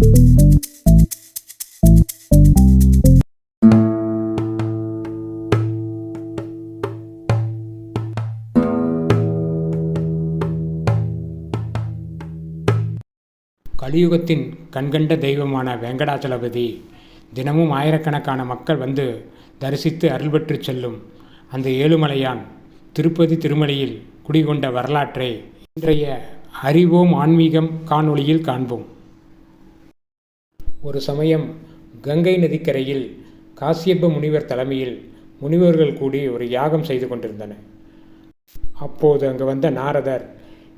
கலியுகத்தின் கண்கண்ட தெய்வமான வெங்கடாச்சலபதி தினமும் ஆயிரக்கணக்கான மக்கள் வந்து தரிசித்து அருள் பெற்று செல்லும் அந்த ஏழுமலையான் திருப்பதி திருமலையில் குடிகொண்ட வரலாற்றை இன்றைய அறிவோம் ஆன்மீகம் காணொளியில் காண்போம். ஒரு சமயம் கங்கை நதிக்கரையில் காசியப்ப முனிவர் தலைமையில் முனிவர்கள் கூடி ஒரு யாகம் செய்து கொண்டிருந்தனர் அப்போது அங்கு வந்த நாரதர்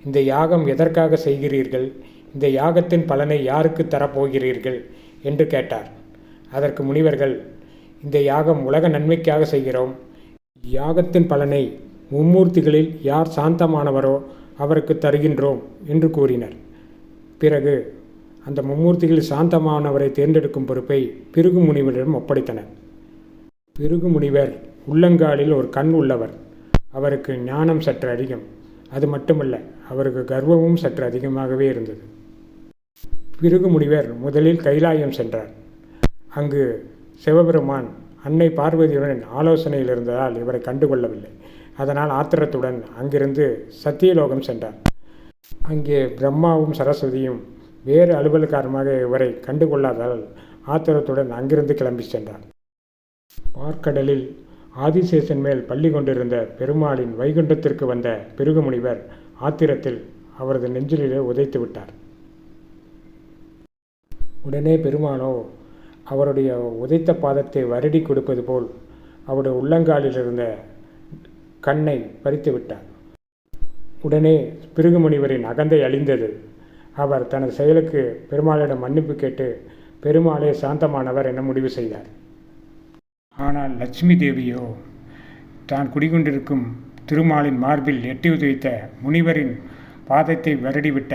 இந்த யாகம் எதற்காக செய்கிறீர்கள்? இந்த யாகத்தின் பலனை யாருக்கு தரப்போகிறீர்கள்? என்று கேட்டார். அதற்கு முனிவர்கள் இந்த யாகம் உலக நன்மைக்காக செய்கிறோம். யாகத்தின் பலனை மும்மூர்த்திகளில் யார் சாந்தமானவரோ அவருக்கு தருகின்றோம் என்று கூறினர். பிறகு அந்த மும்மூர்த்திகள் சாந்தமானவரை தேர்ந்தெடுக்கும் பொறுப்பை பிருகு முனிவரிடம் ஒப்படைத்தனர். பிருகு முனிவர் உள்ளங்காலில் ஒரு கண் உள்ளவர். அவருக்கு ஞானம் சற்று அதிகம். அது மட்டுமல்ல அவருக்கு கர்வமும் சற்று அதிகமாகவே இருந்தது. பிருகு முனிவர் முதலில் கைலாயம் சென்றார். அங்கு சிவபெருமான் அன்னை பார்வதியுடன் ஆலோசனையில் இருந்ததால் இவரை கண்டுகொள்ளவில்லை. அதனால் ஆத்திரத்துடன் அங்கிருந்து சத்தியலோகம் சென்றார். அங்கே பிரம்மாவும் சரஸ்வதியும் வேறு அலுவல் இவரை கண்டுகொள்ளாததால் ஆத்திரத்துடன் அங்கிருந்து கிளம்பி சென்றார். பார்க்கடலில் ஆதிசேஷன் மேல் பள்ளி கொண்டிருந்த பெருமாளின் வைகுண்டத்திற்கு வந்த பிருகுமுனிவர் ஆத்திரத்தில் அவரது நெஞ்சிலே உதைத்து விட்டார். உடனே பெருமானோ அவருடைய உதைத்த பாதத்தை வருடி கொடுப்பது போல் அவருடைய உள்ளங்காலில் இருந்த கண்ணை பறித்து விட்டார். உடனே பிருகுமுனிவரின் அகந்தை அழிந்தது. அவர் தனது செயலுக்கு பெருமாளிடம் மன்னிப்பு கேட்டு பெருமாளே சாந்தமானவர் என முடிவு செய்தார். ஆனால் லட்சுமி தேவியோ தான் குடிகொண்டிருக்கும் திருமாலின் மார்பில் எட்டி உதைத்த முனிவரின் பாதத்தை வருடிவிட்ட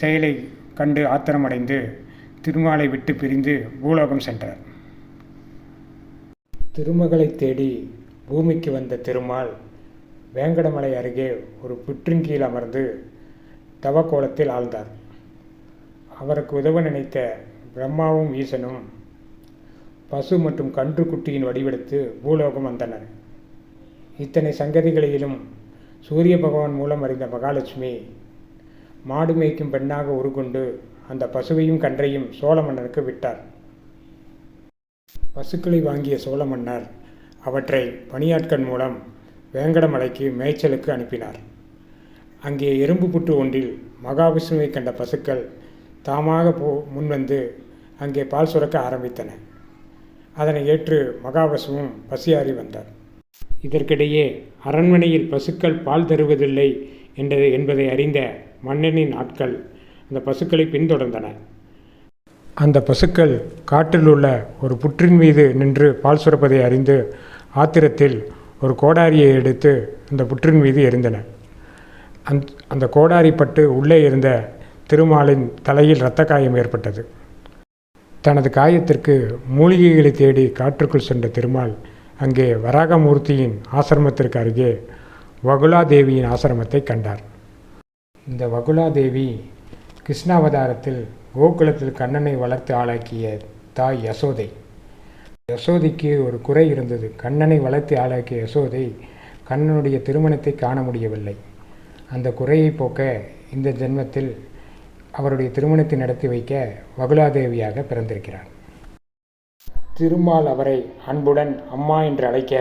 செயலை கண்டு ஆத்திரமடைந்து திருமாலை விட்டு பிரிந்து பூலோகம் சென்றார். திருமகளை தேடி பூமிக்கு வந்த திருமால் வேங்கடமலை அருகே ஒரு புற்றின் கீழ் அமர்ந்து தவக்கோலத்தில் ஆழ்ந்தார். அவருக்கு உதவ நினைத்த பிரம்மாவும் ஈசனும் பசு மற்றும் கன்று குட்டியின் வடிவெடுத்து பூலோகம் வந்தனர். இத்தனை சங்கதிகளிலும் சூரிய பகவான் மூலம் அறிந்த மகாலட்சுமி மாடு மேய்க்கும் பெண்ணாக உருக்கொண்டு அந்த பசுவையும் கன்றையும் சோழ மன்னருக்கு விட்டார். பசுக்களை வாங்கிய சோழ மன்னர் அவற்றை பணியாட்கள் மூலம் வேங்கடமலைக்கு மேய்ச்சலுக்கு அனுப்பினார். அங்கே எறும்பு புற்று ஒன்றில் மகாவிஷ்ணுவை கண்ட பசுக்கள் தாமாக போ முன்வந்து அங்கே பால் சுரக்க ஆரம்பித்தன. அதனை ஏற்று மகாவசுவும் பசியாறி வந்தார். இதற்கிடையே அரண்மனையில் பசுக்கள் பால் தருவதில்லை என்றது என்பதை அறிந்த மன்னனின் ஆட்கள் அந்த பசுக்களை பின்தொடர்ந்தன. அந்த பசுக்கள் காட்டில் உள்ள ஒரு புற்றின் மீது நின்று பால் சுரப்பதை அறிந்து ஆத்திரத்தில் ஒரு கோடாரியை எடுத்து அந்த புற்றின் மீது எரிந்தன அந் அந்த கோடாரி பட்டு உள்ளே இருந்த திருமாலின் தலையில் இரத்த காயம் ஏற்பட்டது. தனது காயத்திற்கு மூலிகைகளை தேடி காற்றுக்குள் சென்ற திருமால் அங்கே வராகமூர்த்தியின் ஆசிரமத்திற்கு அருகே வகுலாதேவியின் ஆசிரமத்தை கண்டார். இந்த வகுலாதேவி கிருஷ்ணாவதாரத்தில் கோகுலத்தில் கண்ணனை வளர்த்து ஆளாக்கிய தாய் யசோதை. யசோதைக்கு ஒரு குறை இருந்தது. கண்ணனை வளர்த்து ஆளாக்கிய யசோதை கண்ணனுடைய திருமணத்தை காண முடியவில்லை. அந்த குறையை போக்க இந்த ஜென்மத்தில் அவருடைய திருமணத்தை நடத்தி வைக்க வகுலாதேவியாக பிறந்திருக்கிறார். திருமால் அவரை அன்புடன் அம்மா என்று அழைக்க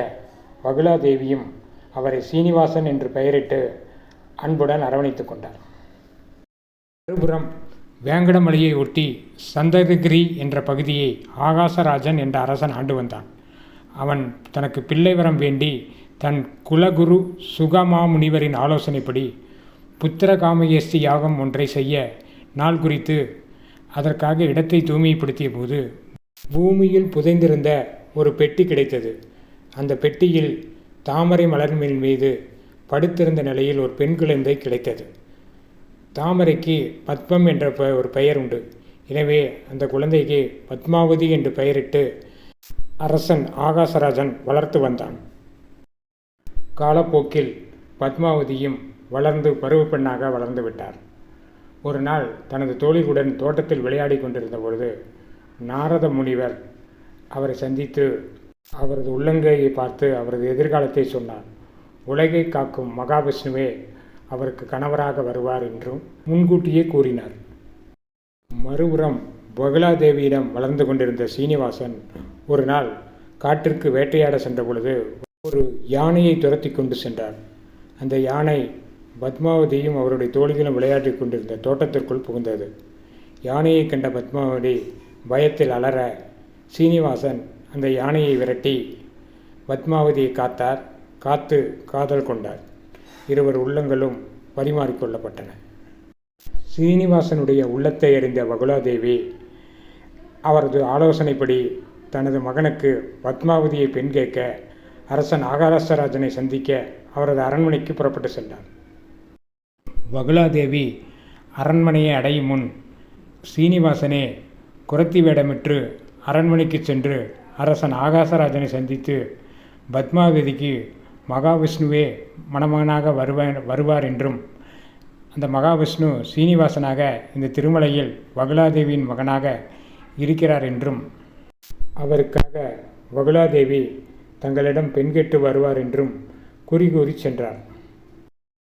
வகுலாதேவியும் அவரை சீனிவாசன் என்று பெயரிட்டு அன்புடன் அரவணைத்துக் கொண்டார். மறுபுறம் வேங்கடமலையை ஒட்டி சந்தகிரி என்ற பகுதியை ஆகாசராஜன் என்ற அரசன் ஆண்டு வந்தான். அவன் தனக்கு பிள்ளை வரம் வேண்டி தன் குலகுரு சுகமாமுனிவரின் ஆலோசனைப்படி புத்திரகாமயேஸ்தி யாகம் ஒன்றை செய்ய நாள் குறித்து அதற்காக இடத்தை தூய்மைப்படுத்திய போது பூமியில் புதைந்திருந்த ஒரு பெட்டி கிடைத்தது. அந்த பெட்டியில் தாமரை மலர்மின் மீது படுத்திருந்த நிலையில் ஒரு பெண் குழந்தை கிடைத்தது. தாமரைக்கு பத்மம் என்ற ஒரு பெயர் உண்டு. எனவே அந்த குழந்தைக்கு பத்மாவதி என்று பெயரிட்டு அரசன் ஆகாசராஜன் வளர்த்து வந்தான். காலப்போக்கில் பத்மாவதியும் வளர்ந்து பருவ பெண்ணாக வளர்ந்து விட்டார். ஒரு நாள் தனது தோழிகளுடன் தோட்டத்தில் விளையாடி கொண்டிருந்த பொழுது நாரத முனிவர் அவரை சந்தித்து அவரது உள்ளங்கையை பார்த்து அவரது எதிர்காலத்தை சொன்னார். உலகை காக்கும் மகாவிஷ்ணுவே அவருக்கு கணவராக வருவார் என்றும் முன்கூட்டியே கூறினார். மறுபுறம் பகுலாதேவியிடம் வளர்ந்து கொண்டிருந்த சீனிவாசன் ஒரு நாள் காட்டிற்கு வேட்டையாட சென்ற பொழுது ஒரு யானையை துரத்தி கொண்டு சென்றார். அந்த யானை பத்மாவதியும் அவருடைய தோழிகளும் விளையாடிக் கொண்டிருந்த தோட்டத்திற்குள் புகுந்தது. யானையை கண்ட பத்மாவதி பயத்தில் அலற சீனிவாசன் அந்த யானையை விரட்டி. பத்மாவதியை காத்தார். காத்து காதல் கொண்டார். இருவர் உள்ளங்களும் பரிமாறிக்கொள்ளப்பட்டன. சீனிவாசனுடைய உள்ளத்தை அறிந்த வகுலாதேவி அவரது ஆலோசனைப்படி தனது மகனுக்கு பத்மாவதியை பெண் கேட்க அரசன் ஆகாரசராஜனை சந்திக்க அவரது அரண்மனைக்கு புறப்பட்டு சென்றார் வகுலாதேவி அரண்மனையை அடையும் முன் சீனிவாசனே குரத்தி வேடமிட்டு அரண்மனைக்கு சென்று அரசன் ஆகாசராஜனை சந்தித்து பத்மாவதிக்கு மகாவிஷ்ணுவே மணமகனாக வருவார் வருவார் என்றும் அந்த மகாவிஷ்ணு சீனிவாசனாக இந்த திருமலையில் வகுலாதேவியின் மகனாக இருக்கிறார் என்றும் அவருக்காக வகுலாதேவி தங்களிடம் பெண் கேட்டு வருவார் என்றும் கூறி கூறி சென்றார்.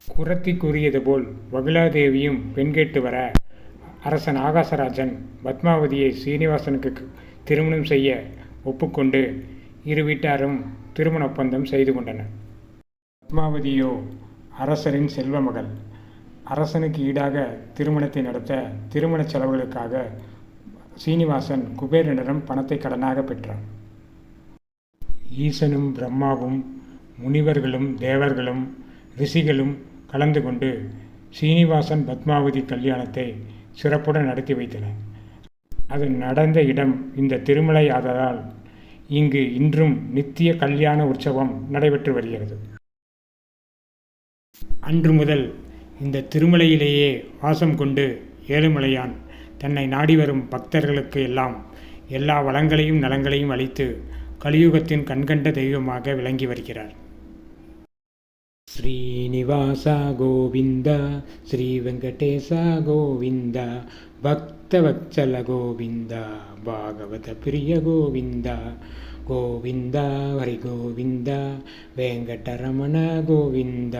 குரத்தி கூறியது போல் வகுலாதேவியும் பெண் கேட்டு வர அரசன் ஆகாசராஜன் பத்மாவதியை சீனிவாசனுக்கு திருமணம் செய்ய ஒப்புக்கொண்டு இரு வீட்டாரும் திருமண ஒப்பந்தம் செய்து கொண்டனர். பத்மாவதியோ அரசரின் செல்வ மகள் அரசனுக்கு ஈடாக திருமணத்தை நடத்த திருமண செலவுகளுக்காக சீனிவாசன் குபேரனிடம் பணத்தை கடனாக பெற்றான். ஈசனும் பிரம்மாவும் முனிவர்களும் தேவர்களும் ரிஷிகளும் கலந்து கொண்டு சீனிவாசன் பத்மாவதி கல்யாணத்தை சிறப்புடன் நடத்தி வைத்தனர். அது நடந்த இடம் இந்த திருமலை ஆதலால் இங்கு இன்றும் நித்திய கல்யாண உற்சவம் நடைபெற்று வருகிறது. அன்று முதல் இந்த திருமலையிலேயே வாசம் கொண்டு ஏழுமலையான் தன்னை நாடி வரும் பக்தர்களுக்கு எல்லாம் எல்லா வளங்களையும் நலங்களையும் அளித்து கலியுகத்தின் கண்கண்ட தெய்வமாக விளங்கி வருகிறார். శ్రీనివాస గోవింద శ్రీ వెంకటేశ గోవింద భక్తవత్సల గోవింద భాగవత ప్రియ గోవింద గోవింద హరి గోవింద వెంకటరమణ గోవింద.